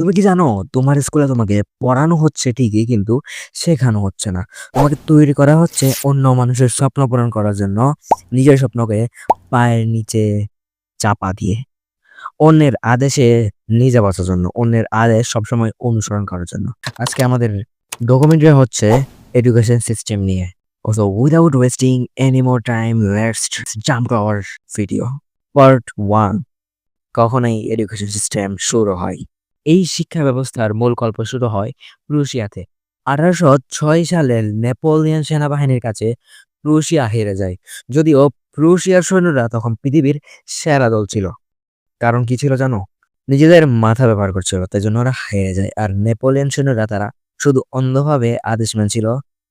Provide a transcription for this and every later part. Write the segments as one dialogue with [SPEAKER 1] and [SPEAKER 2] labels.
[SPEAKER 1] তুমি কি জানো? তোমার স্কুলে তোমাকে পড়ানো হচ্ছে ঠিকই কিন্তু শেখানো হচ্ছে না। তোমাকে তৈরি করা হচ্ছে অন্য মানুষের স্বপ্ন পূরণ করার জন্য নিজের স্বপ্নকে পায়ের নিচে চাপা দিয়ে। অন্যের আদেশে নিজে বাঁচার জন্য অন্যের আদেশ সবসময় অনুসরণ করার জন্য। আজকে আমাদের ডকুমেন্টারি হচ্ছে এডুকেশন সিস্টেম নিয়ে। So without wasting any more time, let's to our video. Part 1. কখনোই এডুকেশন সিস্টেম শুরু হয়? এই শিক্ষা ব্যবস্থার মূল গল্প শুরু হয় প্রুশিয়াতে। আঠারোশো ছয় সালে নেপোলিয়ান সেনাবাহিনীর কাছে প্রুশিয়া হেরে যায়। যদিও প্রুশিয়ার সৈন্যরা তখন পৃথিবীর সেরা দল ছিল। কারণ কি ছিল জানো? নিজেদের মাথা ব্যবহার করছিল, তাই জন্য ওরা হেরে যায়। আর নেপোলিয়ান সৈন্যরা তারা শুধু অন্ধভাবে আদেশ মানছিল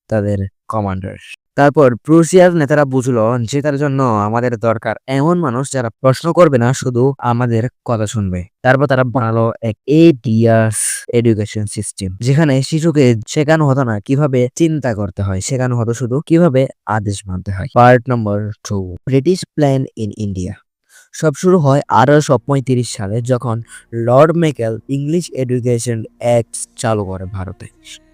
[SPEAKER 1] তাদের কমান্ডার। তারপর প্রুশিয়ার নেতারা বুঝলো জেতার জন্য আমাদের দরকার এমন মানুষ যারা প্রশ্ন করবে না, শুধু আমাদের কথা শুনবে। তারপর তারা বানালো এক ইয়ার্স এডুকেশন সিস্টেম যেখানে শিশুকে শেখানো হতো না কীভাবে চিন্তা করতে হয়, শেখানো হতো শুধু কীভাবে আদেশ মানতে হয়। Part number two British plan in India সব শুরু হয় আঠারোশো পঁয়ত্রিশ সালে যখন lord Macaulay English education act চালু করে ভারতে।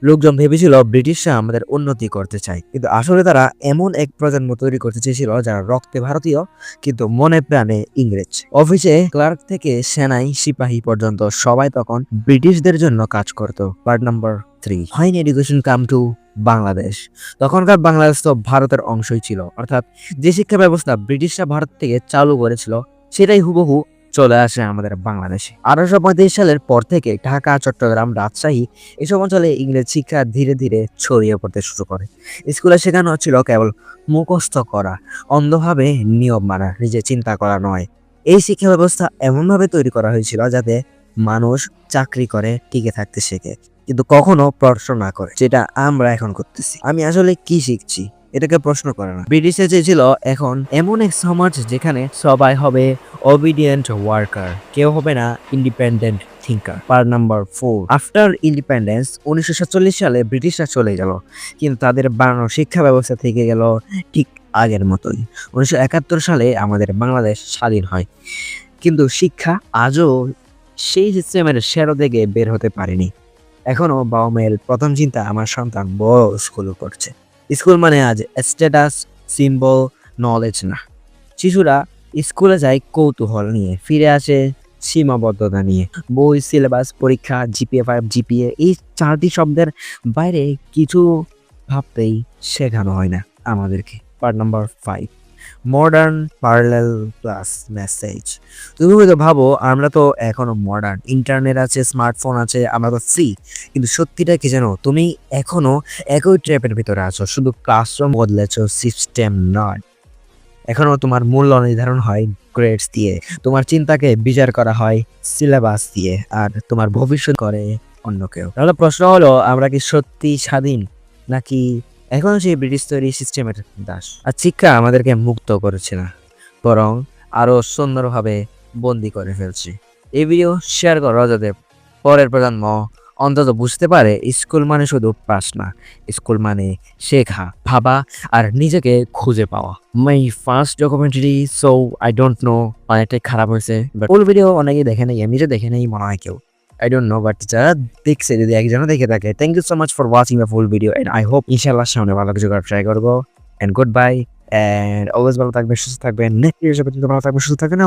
[SPEAKER 1] লোকজন ভেবেছিল ব্রিটিশরা আমাদের উন্নতি করতে চায়, কিন্তু আসলে তারা এমন এক প্রজন্ম তৈরি করতে চেয়েছিল যারা রক্তে ভারতীয়, কিন্তু মনে প্রাণে ইংরেজ। অফিসে ক্লার্ক থেকে সেনাই সিপাহী পর্যন্ত সবাই তখন ব্রিটিশদের জন্য কাজ করত। Part number three fine education come to Bangladesh. তখনকার বাংলাদেশ তো ভারতের অংশই ছিল। অর্থাৎ যে শিক্ষা ব্যবস্থা ব্রিটিশরা ভারত থেকে চালু করেছিল, সেটাই হুবহু চলে আসে আমাদের বাংলাদেশে। আঠারোশো পঁয়ত্রিশ সালের পর থেকে ঢাকা, চট্টগ্রাম, রাজশাহী এসব অঞ্চলে ইংরেজ শিক্ষা ধীরে ধীরে ছড়িয়ে পড়তে শুরু করে। স্কুলে শেখানো হচ্ছিল কেবল মুখস্থ করা, অন্ধভাবে নিয়ম মানা, নিজে চিন্তা করা নয়। এই শিক্ষা ব্যবস্থা এমনভাবে তৈরি করা হয়েছিল যাতে মানুষ চাকরি করে, টিকে থাকতে শেখে। কিন্তু কখনো প্রশ্ন না করে, যেটা আমরা এখন করতেছি। আমি আসলে কি শিখছি, এটাকে প্রশ্ন করে না। ব্রিটিশে চেয়েছিল এখন এমন এক সমাজ যেখানে সবাই হবে অবিডিয়েন্ট ওয়ার্কার কেউ হবে না independent thinker part number four after independence উনিশশো সাতচল্লিশ সালে ব্রিটিশরা চলে গেল, কিন্তু তাদের বানানো শিক্ষা ব্যবস্থা থেকে গেল ঠিক আগের মতোই। উনিশশো একাত্তর সালে আমাদের বাংলাদেশ স্বাধীন হয়। কিন্তু শিক্ষা আজও সেই সিস্টেমের সেরো থেকে বের হতে পারেনি। এখনও বাবা মায়ের প্রথম চিন্তা আমার সন্তান বড় স্কুলে পড়ছে। স্কুল মানে আজ স্ট্যাটাস সিম্বল নলেজ না। শিশুরা স্কুলে যায় কৌতূহল নিয়ে, ফিরে আসে সীমাবদ্ধতা নিয়ে। বই সিলেবাস পরীক্ষা জিপিএ ফাইভ জিপিএ এই চারটি শব্দের বাইরে কিছু ভাবতেই শেখানো হয় না আমাদেরকে। Part number five modern parallel class message তুমি হয়তো ভাবো, আমরা তো এখনও মডার্ন ইন্টারনেট আছে স্মার্টফোন আছে, আমরা তো ফ্রি কিন্তু সত্যিটা কি জানো? তুমি এখনও একই ট্র্যাপের ভিতরে আছো। শুধু ক্লাসরুম বদলেছ সিস্টেম নয় এখনও তোমার মূল্য নির্ধারণ হয় গ্রেডস দিয়ে। তোমার চিন্তাকে বিচার করা হয় সিলেবাস দিয়ে। আর তোমার ভবিষ্যৎ করে অন্য কেউ। তাহলে প্রশ্ন হলো, আমরা কি সত্যি স্বাধীন? নাকি এখন সেই ব্রিটিশ তৈরি সিস্টেমের দাস। আর শিক্ষা আমাদেরকে মুক্ত করেছে না বরং আরও সুন্দরভাবে বন্দি করে ফেলছে। এই ভিডিও শেয়ার করো যাতে পরের প্রজন্ম অন্তত বুঝতে পারে স্কুল মানে শুধু পাস না স্কুল মানে শেখা ভাবা আর নিজেকে খুঁজে পাওয়া। My first documentary so I don't know অনেকটাই খারাপ হয়েছে বাট ফুল ভিডিও অনেকেই দেখে নেই আমি যে দেখে নেই মনে হয় কেউ। আই ডোন্ট নো বাট যারা দেখছে যদি একজনও দেখে থাকে। Thank you so much for watching the full video and I hope ইনশাল্লাহ সামনে ভালো কিছু করার ট্রাই করব। And good bye and always ভালো থাকবে সুস্থ থাকবেন। নেক্সট ভালো থাকবে সুস্থ থাকবেন